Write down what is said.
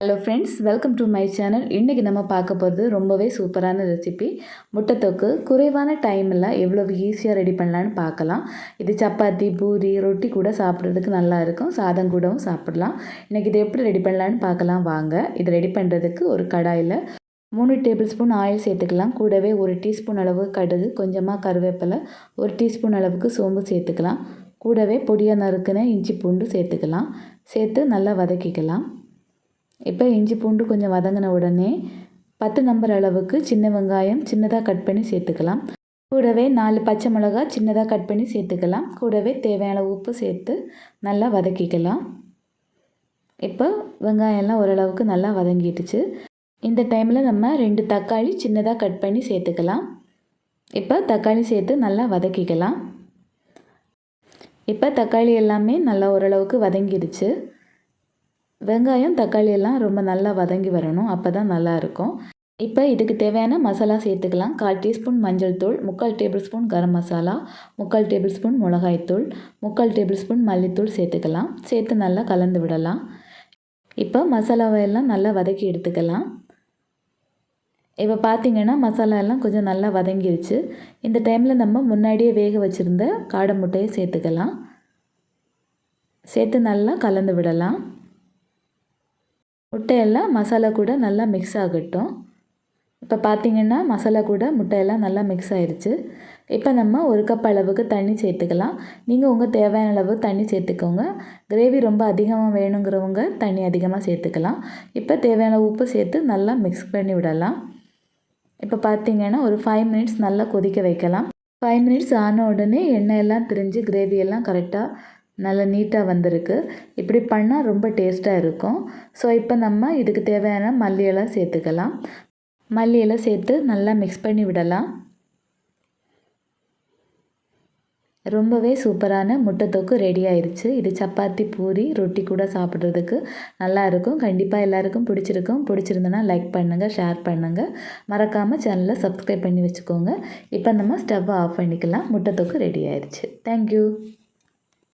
Hello friends welcome to my channel இன்றைக்கி நம்ம பார்க்க போகிறது ரொம்பவே சூப்பரான ரெசிபி முட்டைத்தொக்கு குறைவான டைமில் எவ்வளோ ஈஸியாக ரெடி பண்ணலான்னு பார்க்கலாம். இது சப்பாத்தி பூரி ரொட்டி கூட சாப்பிட்றதுக்கு நல்லா இருக்கும். சாதம் கூடவும் சாப்பிடலாம். இன்றைக்கி இது எப்படி ரெடி பண்ணலான்னு பார்க்கலாம். வாங்க இது ரெடி பண்ணுறதுக்கு ஒரு கடாயில் மூணு டேபிள் ஸ்பூன் ஆயில் சேர்த்துக்கலாம். கூடவே ஒரு டீஸ்பூன் அளவு கடுகு கொஞ்சமாக கருவேப்பிலை ஒரு டீஸ்பூன் அளவுக்கு சோம்பு சேர்த்துக்கலாம். கூடவே பொடியாக நறுக்குன இஞ்சி பூண்டு சேர்த்துக்கலாம். சேர்த்து நல்லா வதக்கிக்கலாம். இப்போ இஞ்சி பூண்டு கொஞ்சம் வதங்கின உடனே பத்து நம்பர் அளவுக்கு சின்ன வெங்காயம் சின்னதாக கட் பண்ணி சேர்த்துக்கலாம். கூடவே நாலு பச்சை மிளகா சின்னதாக கட் பண்ணி சேர்த்துக்கலாம். கூடவே தேவையான உப்பு சேர்த்து நல்லா வதக்கிக்கலாம். இப்போ வெங்காயம்லாம் ஓரளவுக்கு நல்லா வதங்கிடுச்சு. இந்த டைமில் நம்ம ரெண்டு தக்காளி சின்னதாக கட் பண்ணி சேர்த்துக்கலாம். இப்போ தக்காளி சேர்த்து நல்லா வதக்கிக்கலாம். இப்போ தக்காளி எல்லாமே நல்லா ஓரளவுக்கு வதங்கிடுச்சு. வெங்காயம் தக்காளி எல்லாம் ரொம்ப நல்லா வதங்கி வரணும். அப்போ தான் நல்லாயிருக்கும் இப்போ இதுக்கு தேவையான மசாலா சேர்த்துக்கலாம். கால் டீஸ்பூன் மஞ்சள் தூள் முக்கால் டேபிள் ஸ்பூன் கரம் மசாலா முக்கால் டேபிள் ஸ்பூன் மிளகாய்த்தூள் முக்கால் டேபிள் ஸ்பூன் மல்லித்தூள் சேர்த்துக்கலாம். சேர்த்து நல்லா கலந்து விடலாம். இப்போ மசாலாவை எல்லாம் நல்லா வதக்கி எடுத்துக்கலாம். இப்போ பார்த்திங்கன்னா மசாலா எல்லாம் கொஞ்சம் நல்லா வதங்கிருச்சு. இந்த டைமில் நம்ம முன்னாடியே வேக வச்சுருந்த காடை முட்டையை சேர்த்துக்கலாம். சேர்த்து நல்லா கலந்து விடலாம். முட்டையெல்லாம் மசாலா கூட நல்லா மிக்ஸ் ஆகட்டும். இப்போ பார்த்திங்கன்னா மசாலா கூட முட்டையெல்லாம் நல்லா மிக்ஸ் ஆயிடுச்சு இப்போ நம்ம ஒரு கப் அளவுக்கு தண்ணி சேர்த்துக்கலாம். நீங்கள் உங்கள் தேவையான அளவு தண்ணி சேர்த்துக்கோங்க. கிரேவி ரொம்ப அதிகமாக வேணுங்கிறவங்க தண்ணி அதிகமாக சேர்த்துக்கலாம். இப்போ தேவையான உப்பு சேர்த்து நல்லா மிக்ஸ் பண்ணி விடலாம். இப்போ பார்த்திங்கன்னா ஒரு ஃபைவ் மினிட்ஸ் நல்லா கொதிக்க வைக்கலாம். ஃபைவ் மினிட்ஸ் ஆன உடனே எண்ணெயெல்லாம் திரிஞ்சு கிரேவியெல்லாம் கரெக்டாக நல்லா நீட்டாக வந்திருக்கு. இப்படி பண்ணால் ரொம்ப டேஸ்ட்டாக இருக்கும். ஸோ இப்போ நம்ம இதுக்கு தேவையான மல்லியெல்லாம் சேர்த்துக்கலாம். மல்லியெல்லாம் சேர்த்து நல்லா மிக்ஸ் பண்ணி விடலாம். ரொம்பவே சூப்பரான முட்டை தொக்கு ரெடி ஆயிடுச்சு இது சப்பாத்தி பூரி ரொட்டி கூட சாப்பிட்றதுக்கு நல்லா இருக்கும். கண்டிப்பாக எல்லாருக்கும் பிடிச்சிருக்கும். பிடிச்சிருந்தனா லைக் பண்ணுங்கள் ஷேர் பண்ணுங்கள் மறக்காமல் சேனலை சப்ஸ்கிரைப் பண்ணி வச்சுக்கோங்க. இப்போ நம்ம ஸ்டவ்வை ஆஃப் பண்ணிக்கலாம். முட்டை தொக்கு ரெடி ஆயிடுச்சு தேங்க்யூ